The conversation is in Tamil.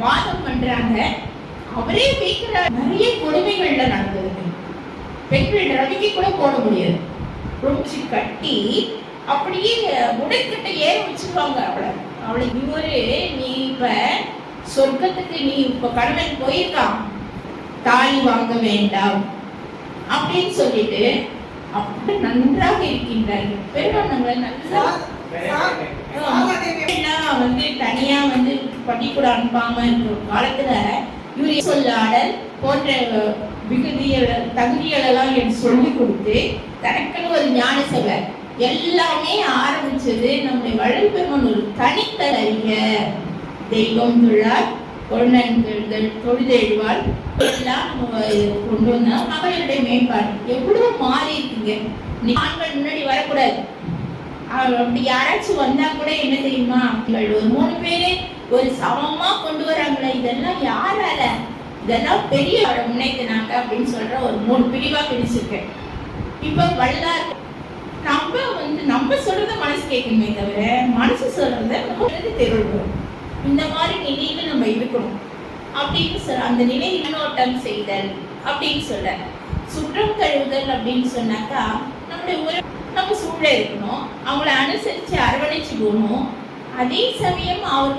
வாதம் பண்றாங்க. அவரே வைக்கிற நிறைய கொடுமைகள்ல நடந்தது. பெண்கள் ரவிக்கு கூட போட முடியாது. ரொம்ப கட்டி அப்படியே முடைக்கிட்ட ஏற வச்சிருவாங்க அவளை. அவளை இவரு நீ இப்ப சொர்க்கத்துக்கு நீ இப்ப கணவன் போயிருக்கான். தாலி வாங்க வேண்டாம். அப்படின்னு சொல்லிட்டு அப்படி நன்றாக இருக்கின்றார்கள். பெருமாள் நல்லா வந்து தனியா வந்து பள்ளிக்கூட அனுப்பாம இருக்கிற காலத்துல இவர் சொல்லாடல் போன்ற மிகுதியோட தகுதிகளெல்லாம் எடுத்து எனக்கு சொல்லி கொடுத்து தனக்குன்னு ஒரு ஞான சபை எல்லாமே ஆரம்பிச்சது நம்முடைய வள்ளல் ஒரு தனித்தல் அறிஞர் தெய்வம் தொழார் பொருணன்கள் தொழுதெழுவாள் எல்லாம் நம்ம கொண்டு வந்தா அவர்களுடைய மேம்பாடு. எவ்வளோ மாறி இருக்குங்க. ஆண்கள் முன்னாடி வரக்கூடாது. அவ- அப்படி யாராச்சும் வந்தா கூட என்ன தெரியுமா? இவள் ஒரு மூணு பேரு ஒரு சமமா கொண்டு வராங்களே? இதெல்லாம் யாரால இதெல்லாம் பெரிய முன்னேற்றினாங்க அப்படின்னு சொல்ற ஒரு மூணு பிரிவா பிரிச்சிருக்கேன் இப்ப வல்லார் நம்ம வந்து நம்ம சொல்றத மனசு கேட்கணுமே தவிர மனசு சொல்றத நம்ம தெரிவிக்கணும் இந்த மாதிரி நிலையில நம்ம இருக்கணும். அப்படின்னு சொல்ற அந்த நிலை கண்ணோட்டம் செய்தல் அப்படின்னு சொல்ற. சுற்றம் கழுவுதல் அப்படின்னு சொன்னாக்கா நம்முடைய உறவு நம்ம சூழ இருக்கணும். அவங்கள அனுசரிச்சு அரவணைச்சு போகணும். அதே சமயம் அவங்க